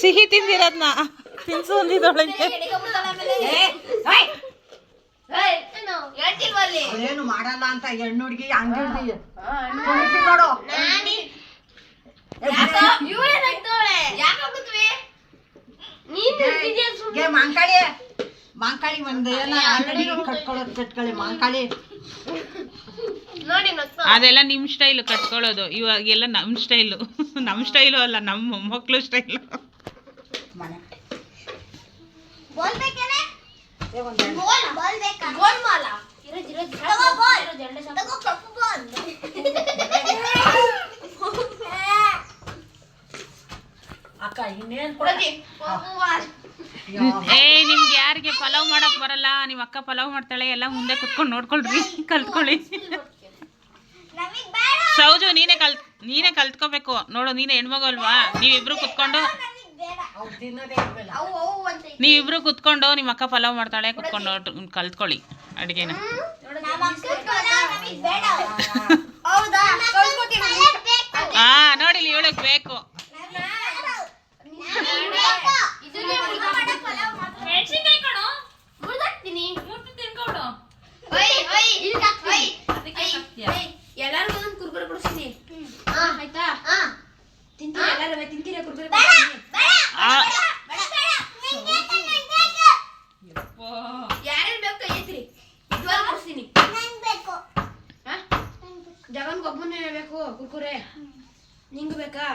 ಸಿಹಿ ತಿಂದಿರೋದ್ನ? ತಿನ್ಸು ಅಂದಿದ್ದೊಳಗೆ ಏನು ಅದೇನು ಮಾಡಲ್ಲ ಅಂತ ಹೆಣ್ಣು ಹುಡುಗಿ ಹಂಗ್ ಹಿಡ್ದಿ ಕುಣಿಸಿ ನೋಡು ಮಾಂಕಾಳಿ ಮಾಂಕಾಳಿ ಒಂದು ಏನ ಅಂಗಡಿ ಕಟ್ಕೊಳ್ಳೋದು ಕಟ್ಕೊಳ್ಳಿ ಮಾಂಕಾಳಿ. ಅದೆಲ್ಲ ನಿಮ್ಮ ಸ್ಟೈಲ್ ಕಟ್ಕೊಳ್ಳೋದು. ಇವಾಗೆಲ್ಲ ನಮ್ಮ ಸ್ಟೈಲು. ನಮ್ಮ ಸ್ಟೈಲು ಅಲ್ಲ ನಮ್ಮ ಮೊಮ್ಮಕ್ಳು ಸ್ಟೈಲು. ಮನೆ. ಬಾಲ್ ಬೇಕೇನೆ ಏ ಒಂದ್ ಎರಡು. ಬಾಲ್ ಬಾಲ್ ಬೇಕಾ ಗೋಲ್ ಮಾಲ ಇರೋದ್ ಇರೋದ್ ತಗೋ ಕಪ್ಪು ಬಾಲ್. ಅಕ್ಕ ಇನ್ನೇನ್ ಕೊಡ? ಕೊಡದಿ ಕಪ್ಪು ಬಾಲ್ ಏ ನಿಮ್ಗೆ ಯಾರಿಗೆ ಪಲಾವ್ ಮಾಡಕ್ ಬರಲ್ಲ? ನಿಮ್ಮ ಅಕ್ಕ ಪಲಾವ್ ಮಾಡ್ತಾಳೆ ಎಲ್ಲ ಮುಂದೆ ಕುತ್ಕೊಂಡು ನೋಡ್ಕೊಳ್ರಿ. ಕಲ್ತ್ಕೊಳ್ಳಿ. ನಮಿಗ್ ಬೇಡ. ಸೌಜು ನೀನೇ ಕಲ್ ನೀನೇ ಕಲ್ತ್ಕೋಬೇಕು. ನೋಡು ನೀನೇ ಹೆಣ್ಮಗು ಅಲ್ವಾ? ನೀವಿಬ್ರು ಕುತ್ಕೊಂಡು ನೀವಿಬ್ರು ಕುತ್ಕೊಂಡು ನಿಮ್ಮ ಅಕ್ಕ ಪಲಾವ್ ಮಾಡ್ತಾಳೆ ಕುತ್ಕೊಂಡು ಕಲ್ತ್ಕೊಳ್ಳಿ ಅಡುಗೆನ. ಹಾ ನೋಡಿ ಇವಳಕ್ ಬೇಕು ಎಲ್ಲಾರ್ಗು ಕುರ್ಕುರೆ ಕೊಡಿಸ್ತೀನಿ. ಆಯ್ತಾ ತಿಂತೀರಾ ಎಲ್ಲಾರು ತಿಂತೀರಾ ಕುರ್ಕುರೆ ಆ, ಯಾರ್ಯಾರು ಬೇಕು ಕೈ ಎತ್ತಿರಿ ಇದ್ವಾರ ಕೊಡಿಸ್ತೀನಿ ಜಗನ್ಗೆ ಒಬ್ಬನೇ ಬೇಕು ಕುರ್ಕುರೆ ನಿಂಗೆ ಬೇಕಾ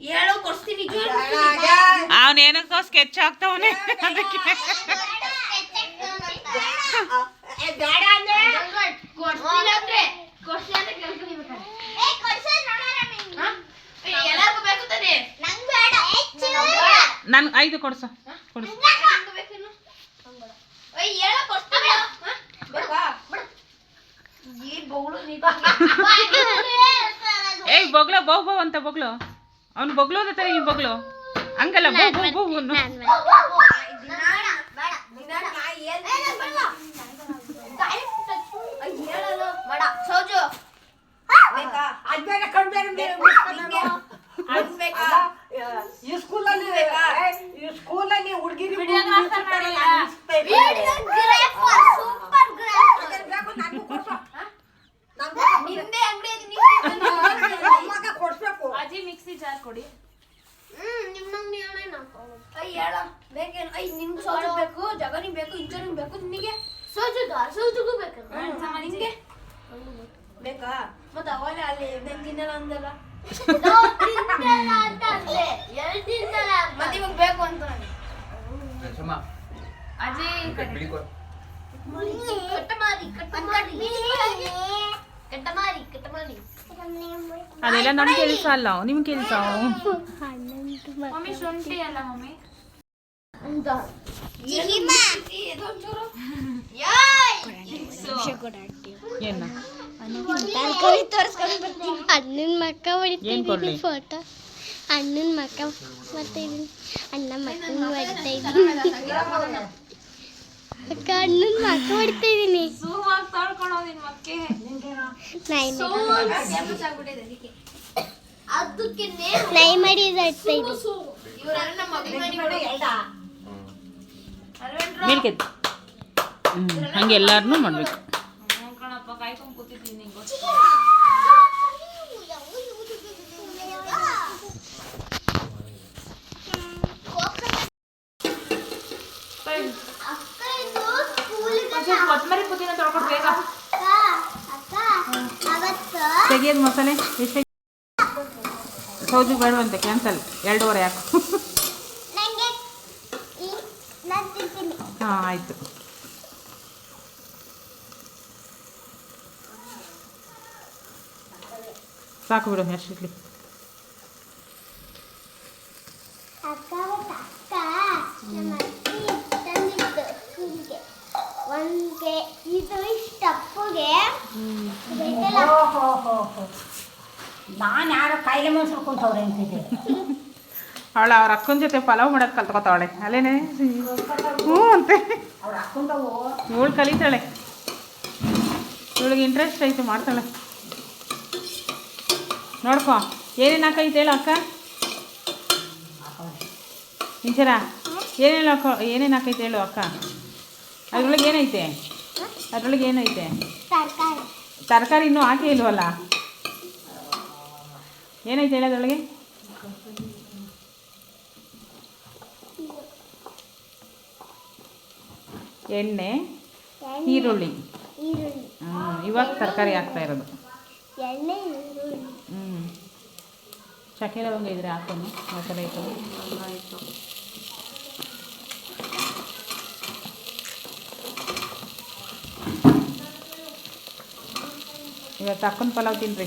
ಹೇಳು ಕೊಡಿಸ್ತೀನಿ ಅವನೇನಕ್ಕೋ ಸ್ಕೆಚ್ ಆಗ್ತಾವನೆ ಅದಕ್ಕೆ ಬೇಡ ಅಂದ್ರೆ ಕೊಡ್ಸಿಲ್ಲ ಅಂದ್ರೆ ಕೊಡ್ಸಿಲ್ಲ ಅಂದ್ರೆ ಕೇಳ್ತೀನಿ ಬೇಕಾದ್ರೆ ಹಾ? ಏ, ಎಲ್ಲಾರ್ಗೂ ಬೇಕು ತಾನೆ ನಂಗೆ ಬೇಡ ನನ್ ಐದು ಕೊಡ್ಸ. ಕೊಡ್ಸ. ಏಯ್ ಬೊಗ್ಳು ಬೋ, ಬೌ ಅಂತ ಬೊಗ್ಳು ಅವ್ನು ಬೊಗ್ಲು ತರ ಈ ಬೊಗ್ಲು. ಹಂಗಲ್ಲ ಬೌ ಬೌ ಬೌ. ಅನ್ನು. ಸೋಜು ಬೇಕಾ ಅದ್ ಬೇರೆ ಕಣ್ ಬೇರೆ ಬೇರೆ ನಿಂಗೆ ಹಣ್ಣ್ ಬೇಕಾ ಈ ಸ್ಕೂಲಲ್ಲಿ ಈ ಸ್ಕೂಲಲ್ಲಿ ಹುಡುಗಿರಿ ಸೂಪರ್ ಗ್ರಾಫ್ ನನಗೂ ಕೊಡ್ಸು ನಿಂದೆ ಅಂಗಡಿ ಮಗ ಕೊಡ್ಸ್ಬೇಕು ಅಜ್ಜಿ ಮಿಕ್ಸಿ ಜಾರ್ ಕೊಡಿ ಹ್ಮ್ ನಿಮ್ ನಂಗ್ ನೀವೇನ ಅಯ್ಯ ಹೇಳ ಬೇಕೇನು ಅಯ್ಯ ನಿಮ್ಗೆ ಸೋಜು ಬೇಕು ಜಗನಿಗೆ ಬೇಕು ಇಂಚನಿಗೆ ಬೇಕು ನಿನಗೆ ಸೋಜುಗ ಸೋಜುಗೂ ಬೇಕು ನಿಂಗೆ ಬೇಕಾ? ಮತ್ತೆ ಅವನೇ ಅಲ್ಲಿ ಬೆಂಗ್ ತಿನ್ನಲ್ಲ ಅಂದಲ್ಲ? ಮತ್ತೆ ಇವಾಗ ಬೇಕು ಅಂತ ಅದೆಲ್ಲ ನನ್ ಕೆಲ್ಸ ಅಲ್ಲ ನಿಮ್ ಕೆಲ್ಸ. ಮಮ್ಮಿ ಶುಂಠಿ ಅಲ್ಲ ಮಮ್ಮಿ? ಏನ? ಅಣ್ಣನ ಮಕ್ಕ ಏನ್ ಕೊಡ್ಲಿ? ಹೊಡಿತಾ ಫೋಟೋ ಅಣ್ಣನ ಮಕ್ಕ ಮಾಡ್ತಾ ಇದೀನಿ ಅಣ್ಣ ಮಕ್ಕ ಹೊಡಿತಾ ಇದ್ದೀನಿ. ಅಕ್ಕ ಅಣ್ಣನ ಮಕ್ಕ ಹೊಡಿತಾ ಮಕ್ಕೆ. ನಾಯಿ ಮಾಡಿ ಇದಾಡ್ತಾ ಇದ್ದೀನಿ. ಹಂಗೆ ಎಲ್ಲಾರನು ಮಾಡ್ಬೇಕು. ಕಣಪ್ಪ ಕಾಯ್ಕೊಂಡ್ ಕೂತಿದ್ದೀನಿ ನಿಂಗೆ ಕೊತ್ತಂಬರಿ ಪುದೀನ ತೊಳ್ಕೊಡ್ ಬೇಗ ತೆಗಿಯೋದು ಮಸಾಲೆ ಎಷ್ಟು ಸೌಜು ಬೇಡವಂತೆ ಕ್ಯಾನ್ಸಲ್ ಎರಡೂವರೆ ಯಾಕು ನನಗೆ ನಾನು ತಿಂತೀನಿ ಹಾಂ ಆಯಿತು ಒಂದ್ಗೆ ಇದು ಇಷ್ಟಪ್ಪಗೆ ನಾನು ಯಾರೋ ಕಾಯಿಲೆ ಮನ್ಸರು ಕುಂತವ್ರೆ ಅಂತಿದ್ದೆ ಅವಳ ಅವ್ರ ಅಕ್ಕನ ಜೊತೆ ಪಲಾವ್ ಮಾಡೋದು ಕಲ್ತ್ಕೊತಾವಳೆ. ಅಲ್ಲೇನೆ? ಹ್ಞೂ ಅಂತೆ. ಇವಳು ಕಲಿತಾಳೆ. ಇವಳಿಗೆ ಇಂಟ್ರೆಸ್ಟ್ ಐತೆ ಮಾಡ್ತಾಳೆ. ನೋಡ್ಕೊ. ಏನೇನು ಹಾಕೈತೆ ಹೇಳು ಅಕ್ಕ. ಇಂಚರ ಏನೇನು ಹಾಕೋ ಏನೇನು ಹಾಕೈತೆ ಹೇಳು ಅಕ್ಕ. ಅದ್ರೊಳಗೆ ಏನೈತೆ? ಅದ್ರೊಳಗೆ ಏನೈತೆ? ತರಕಾರಿ ಇನ್ನೂ ಹಾಕಿ ಇಲ್ವಲ್ಲ? ಏನೈತೆ ಹೇಳಿ ಅದರೊಳಗೆ? ಎಣ್ಣೆ ಈರುಳ್ಳಿ. ಹ್ಞೂ ಇವಾಗ ತರಕಾರಿ ಹಾಕ್ತಾ ಇರೋದು. ಹ್ಞೂ ಚಕ್ಕೆ ಲವಂಗ ಇದ್ರೆ ಹಾಕೊಂಡು ಮಸಾಲೆ ಐಟಮ್ ಇವತ್ತು ಅಕ್ಕನ ಪಲಾವ್ ತಿನ್ರಿ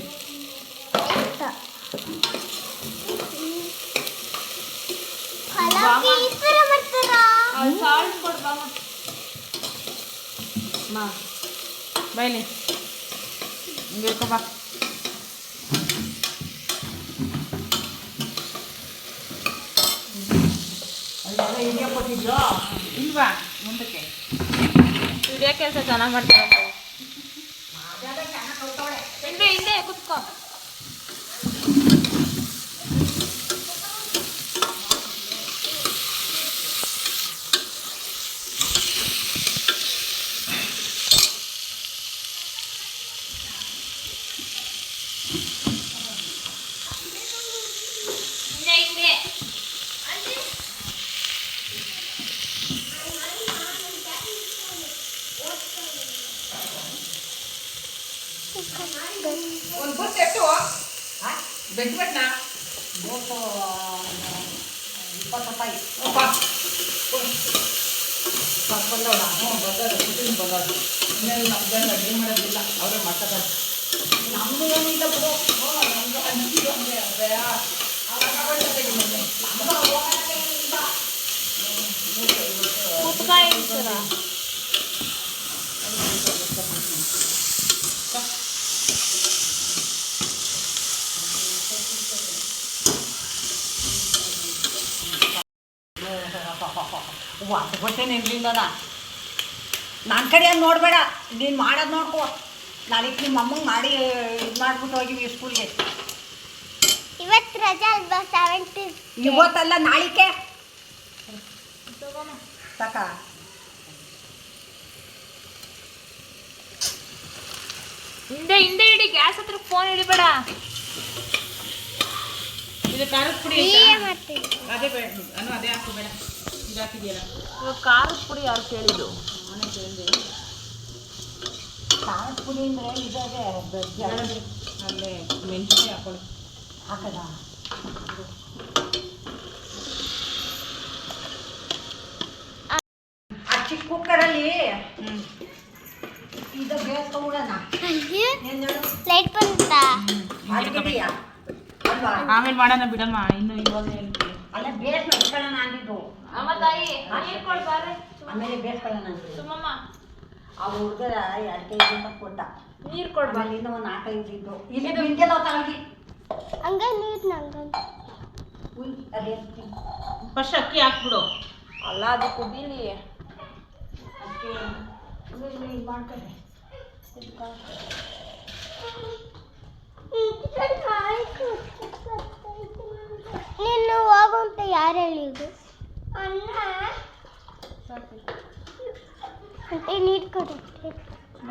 ಪಲಾವ್ಗೆ ಈ ಥರ ಮಾಡ್ತಾರಾ ಸಾಲ್ಟ್ ಕೊಡ್ಬಾ ಬೈಲಿ ಹಿಂಗೆ ಇಟ್ಕೊಬಾ ಇಲ್ವಾ? ಮುಂದಕ್ಕೆ. ವಿಡಿಯೋ ಕೆಲಸ ಚೆನ್ನಾಗಿ ಮಾಡ್ತಾರೆ ಹಿಂದೆ ಹಿಂದೆ ಕುತ್ಕೋ. ಬಂದವಳ ಹ್ಞೂ ಬಂದದ ಕುಟುಂಬ ಬಂದದ ಇನ್ನೇನು ನಮ್ದು ಅಡುಗೆ ಮಾಡೋದಿಲ್ಲ ಅವರೇ ಮಾಡ್ತಾರೆ ನಮ್ಮದು ಏನಿಲ್ಲ ಬಿಡು ಹ್ಞೂ ನಮ್ಮದು ಅನ್ಸಿದ್ದು ಹಂಗೆ ಅದೇ ಕುತ್ಕಾಯಿ ಸರ ವಾಸ ಬರ್ತೇನೆ ಇರಲಿಲ್ಲ ನನ್ನ ಕಡೆ ಅದು ನೋಡಬೇಡ. ನೀನು ಮಾಡೋದು ನೋಡ್ಕೋ. ನಾಳೆಗೆ ನಿಮ್ಮ ಅಮ್ಮಂಗೆ ಮಾಡಿ ಇದು ಮಾಡ್ಬಿಟ್ಟು ಹೋಗಿವಿ ಸ್ಕೂಲ್ಗೆ ಇವತ್ತು ರಜಾ ಅಲ್ವಾ ಸೆವೆಂಟೀನ್ ಇವತ್ತಲ್ಲ ನಾಳಿಕೆ. ಸಾಕ? ಹಿಂದೆ ಹಿಂದೆ ಇಡಿ ಗ್ಯಾಸ್ ಹತ್ರ ಫೋನ್ ಹಿಡಿಬೇಡ ಇದು ಖಾರದ ಪುಡಿ ಅದೇ ಬೇಡ ಅನು ಅದೇ ಹಾಕು ಬೇಡ. ಇದು ಹಾಕಿದೆಯಲ್ಲ ಇವಾಗ ಖಾರದ ಪುಡಿ ಯಾರು ಕೇಳಿದ್ದು? ನಾನೇ ಕೇಳಿದೆ. ಖಾರದ ಪುಡಿ ಅಂದರೆ ಇದಾಗೆ ಅಲ್ಲೇ ಮೆಣಸಿನ ಹಾಕೊಳ್ಳಿ ಹಾಕದ? ಆ ಚಿಕ್ಕ ಕುಕ್ಕರಲ್ಲಿ ಇದು ಹೇಳು? ಲೈಟ್ ಬಂತಾ? ಆಮೇಲೆ ಮಾಡೋಣ ಬಿಡಮ್ಮ ಇನ್ನು ಇವಾಗ ಅಲ್ಲ ಬೇಸ್ ಇಟ್ಕೊಳ್ಳೋಣ ಅಂದಿದ್ದು. ಅಮ್ಮ ತಾಯಿ ನೀರು ಕೊಡ್ಬಾರೆ ಆಮೇಲೆ ಸುಮ್ಮಮ್ಮ. ಆ ಹುಡುಗರ ಎರಡು ಕೆ ಕೊಟ್ಟ. ನೀರು ಇನ್ನೂ ಒಂದು ನಾಲ್ಕೈದು ಇದ್ದು ಇಲ್ಲಿ ಹಂಗ. ನೀರು ನಂಗ ಉಯ್ ಅದೇ ಫಸ್ಟ್ ಅಕ್ಕಿ ಹಾಕ್ಬಿಡು. ಅಲ್ಲ ಅದು ಕುದೀಲಿ. ಅಕ್ಕಿ ಇದು ಮಾಡ್ಕೊಳ್ಳಿ ನಿನ್ನ ಹೋಗುವಂತ ಯಾರು ಹೇಳಿದ್ರು ನೀರು ಕೊಡು.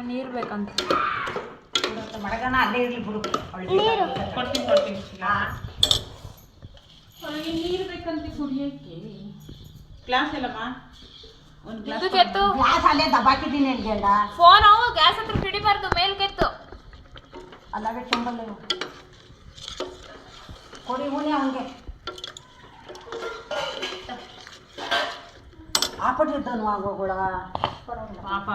ನೀರು ಬೇಕಂತ. ಮಡಗಣ ಮಡಗನ ಅಲ್ಲೇ ಇರಲಿ ಬಿಡು. ನೀರು. ಕೊಡ್ತೀನಿ ಕೊಡ್ತೀನಿ. ಅವಳಿಗೆ ನೀರು ಬೇಕಂತ ಕುಡಿಯೋಕ್ಕೆ ಗ್ಲಾಸ್ ಎಲ್ಲಮ್ಮ? ಒಂದು ಗ್ಲಾಸ್ ಕೆತ್ತು. ಗ್ಲಾಸ್ ಅಲ್ಲೇ ದಬಾಕಿದ್ದೀನಿ ಅಲ್ಲಿಗೆಲ್ಲ ಫೋನ್ ಅವು ಗ್ಯಾಸ್ ಹತ್ರ ಹಿಡಿಬಾರ್ದು ಮೇಲ್ ಕೆತ್ತು. ಅಲ್ಲಾಗೆ ಚೆಂಬಲ್ಲ ಕೊಡಿ ಹೂನೆ ಅವನಿಗೆ. ಹಾಕ್ಬಿಟ್ಟಿದ್ದನು ಆಗೋಗಳ ಪಾಪ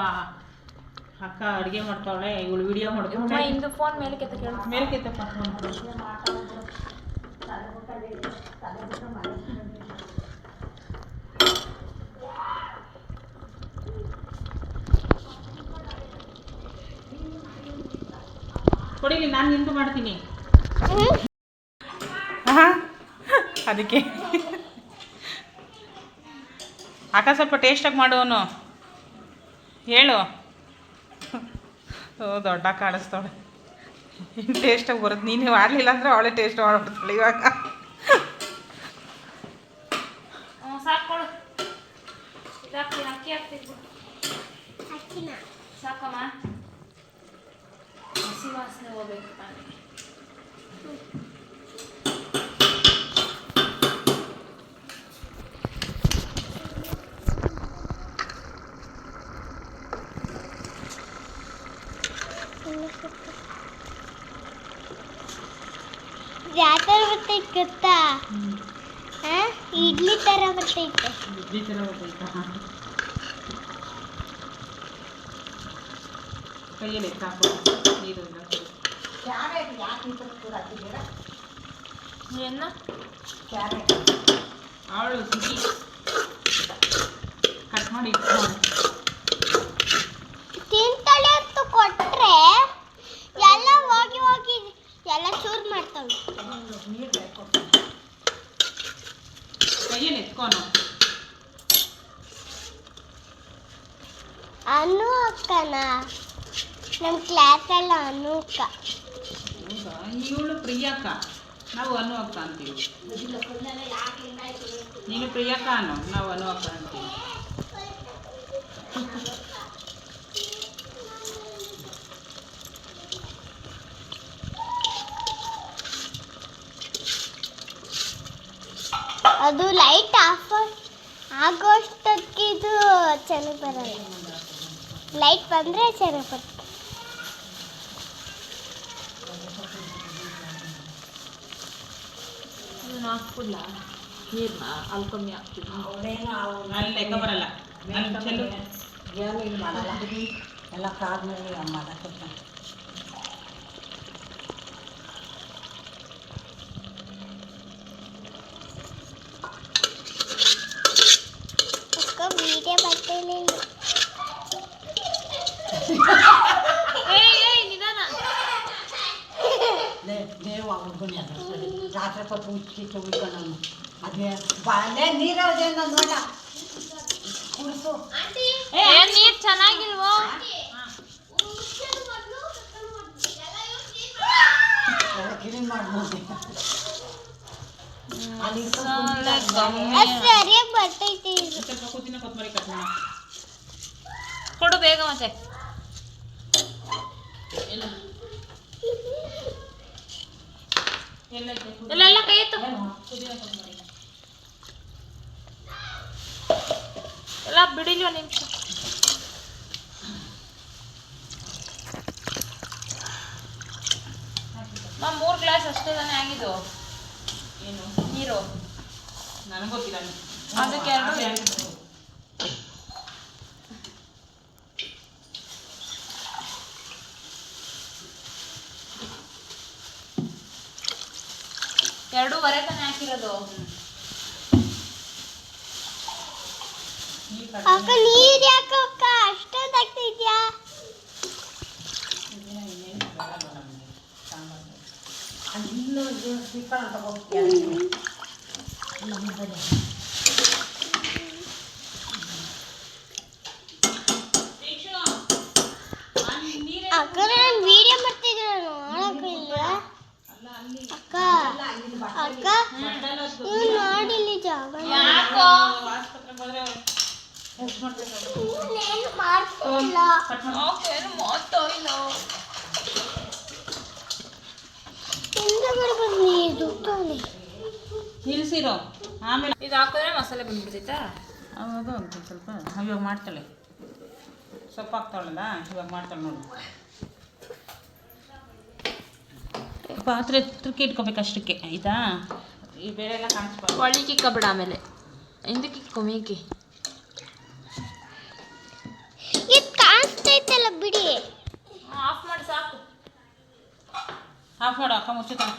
ಅಕ್ಕ ಅಡುಗೆ ಮಾಡ್ತಾವಳೆ ಇವಳು ವಿಡಿಯೋ ಅಮ್ಮ ಮಾಡ್ಕೊಂಡು ಇಂದು ಫೋನ್ ಮೇಲೆ ಕೆತ್ತ ಕೇಳು. ಮೇಲೆ ಕೆತ್ತಪ್ಪ ಕೊಡಿಲಿ ನಾನು ನಿಂತು ಮಾಡ್ತೀನಿ. ಹಾಂ ಅದಕ್ಕೆ. ಅಕ್ಕ ಸ್ವಲ್ಪ ಟೇಸ್ಟಾಗಿ ಮಾಡುವನು. ಹೇಳು. ಓ ದೊಡ್ಡ ಕಾಣಿಸ್ತಾಳೆ ಟೇಸ್ಟಾಗಿ ಬರುತ್ತೆ ನೀನು ಮಾಡಲಿಲ್ಲ ಅಂದರೆ ಅವಳೇ ಟೇಸ್ಟ್ ಮಾಡಿಬಿಡ್ತಾಳೆ ಇವಾಗ. ಸಾಕಮ್ಮ. ಹಸಿ ವಾಸನೆ ಹೋಗ್ಬೇಕು ಬರ್ತೈತೆ ಗೊತ್ತಾ ಇಡ್ಲಿ ಥರ ಬರ್ತೈತೆ ಇಡ್ಲಿ ಥರ ಹೋಗ್ಬೇಕಾ ಕೈಯಲ್ಲಿ ಸಾಕು ನೀರು ಇಲ್ಲ ಕ್ಯಾರೆಟ್ ಯಾಕೆ ಹಾಕಿದ್ದೀರಾ? ಏನ? ಕ್ಯಾರೆಟ್. ಆಳು ಸಿಹಿ ಕಟ್ ಮಾಡಿ ಇಟ್ಕೊಂಡು ತಿಂತಾಳೆ ಅಂತ ಕೊಟ್ರೆ ಎಲ್ಲ ಹೋಗಿ ಹೋಗಿ ಎಲ್ಲ ಚೂರು ಮಾಡ್ತಾಳೆ ನೀರು ಬೇಕು ಕೈಯಲ್ಲಿ ಎತ್ಕೊನು ಅನು ಅಕ್ಕನ ನಮ್ಮ ಕ್ಲಾಸಲ್ಲ ಅನು ಅಕ್ಕ ಹೌದಾ ಇವಳು ಪ್ರಿಯಕ್ಕ ನಾವು ಅನು ಅಕ್ಕ ಅಂತೀವಿ. ನೀನು ಪ್ರಿಯಕ್ಕ ಅನು ನಾವು ಅನು ಅಕ್ಕ ಅಂತೀವಿ. ಅದು ಲೈಟ್ ಆಫ್ ಆಗೋಷ್ಟಕ್ಕೆ ಇದು ಚೆನ್ನಾಗಿ ಬರಲ್ಲ. ಲೈಟ್ ಬಂದರೆ ಚೆನ್ನಾಗಿ ಬರ್ತದೆ ಇದನ್ನ ಹಾಕ್ಬಿಡ್ಲ. ನೀರನ್ನ ಅಲ್ಲಿ ಕಮ್ಮಿ ಹಾಕ್ತೀನಿ ಅವಳೇನು ಅಲ್ಲಿ ಲೆಕ್ಕ ಬರಲ್ಲ. ಅಲ್ಲಿ ಚೆಲ್ಲು. ಏನು ಇದು ಮಾಡಲ್ಲ ಎಲ್ಲ ಕಾದ್ಮೇಲೆ ಮಾಡಕ್ಕೆ ಅಕ್ಕ ವಿಡಿಯೋ ಬರ್ತೇನೆ ಏಯ್ ಏಯ್ ನಿಧಾನ ದೇವ ಹುಡುಗನ ರಾತ್ರಿ ಉಚ್ಚಿ ಉಳ್ಕೊಂಡು ಅದೇ ಬಾಳೆ ನೀರವ್ದೇನೋ ನೋಡ. ಕುಡಿಸು. ಏನ್ ನೀರ್ ಚೆನ್ನಾಗಿಲ್ವೋ? ಎಲ್ಲ ಕ್ಲೀನ್ ಮಾಡ್ಬೋದು ಅಲ್ಲಿ ಬರ್ತೈತಿ ಸ್ವಲ್ಪ ಕೊಡು ಬೇಗ ಮತ್ತೆ. ಎಲ್ಲ ಎಲ್ಲ ಕೈ ಎತ್ತು ಎಲ್ಲ ಬಿಡಿಲಿ ಒಂದು ನಿಮಿಷ ಮಾ ಮೂರು ಗ್ಲಾಸ್ ಅಷ್ಟೇ ತಾನೇ ಆಗಿದ್ದು ಏನು ನೀರು ನನಗೆ ಗೊತ್ತಿಲ್ಲ ಅದಕ್ಕೆ ಎರಡು ಅದು ಎರಡು. ಎರಡೂವರೆ ತಾನೇ ಹಾಕಿರೋದು ಈ ಕಡೆ ಅಕ್ಕ ನೀರು ಯಾಕೆ ಅಕ್ಕ ಅಷ್ಟೊಂದು ಆಗ್ತೈತ್ಯಾ ಅಲ್ಲಿ ಇನ್ನೂ ದೀಪನ ತಗೋಗ್ತೀಯ ಅಕ್ಕ ನಾನು ವಿಡಿಯೋ ಮಾಡ್ತಿದ್ರೆ ನೋಡಕ್ಕೆ ಇಲ್ಲ ಅಕ್ಕ ಅಕ್ಕ ನೀವು ನೋಡಿಲ್ಲಿ ಜಾಗ ಯಾಕೋ ಆಸ್ಪತ್ರೆಗೆ ಹೋದ್ರೆ ಏನು ಮಾಡ್ತಿಲ್ಲ ಏನು ಮಾತೋ ಇಲ್ಲ ಹಿಂದೆ ಬರ್ಬೋದು ನೀರು ದುಡ್ತಾನೆ ನಿಲ್ಸಿರೋ ಆಮೇಲೆ ಇದು ಹಾಕಿದ್ರೆ ಮಸಾಲೆ ಬಂದ್ಬಿಡ್ತೈತಾ? ಅದು ಒಂದು ಸ್ವಲ್ಪ. ಇವಾಗ ಮಾಡ್ತಾಳೆ ಸೊಪ್ಪು ಹಾಕ್ತಾಳಲ್ಲ ಇವಾಗ ಮಾಡ್ತಾಳೆ ನೋಡು. ಪಾತ್ರೆ ಹತ್ರಕ್ಕೆ ಇಟ್ಕೋಬೇಕು ಅಷ್ಟಕ್ಕೆ ಆಯ್ತಾ? ಈ ಬೇರೆ ಎಲ್ಲ ಕಾಣಿಸ್ಬಾರ್ದು. ಒಳಿಗೆ ಕಬಡ ಆಮೇಲೆ. ಹಿಂದಕ್ಕೆ ಇದು ಕಾಣಿಸ್ತೈತಲ್ಲ ಬಿಡಿ. ಆಫ್ ಮಾಡಿ ಸಾಕು. ಆಫ್ ಮಾಡು ಅಕ್ಕ ಮುಚ್ಚುತ್ತಾಳೆ.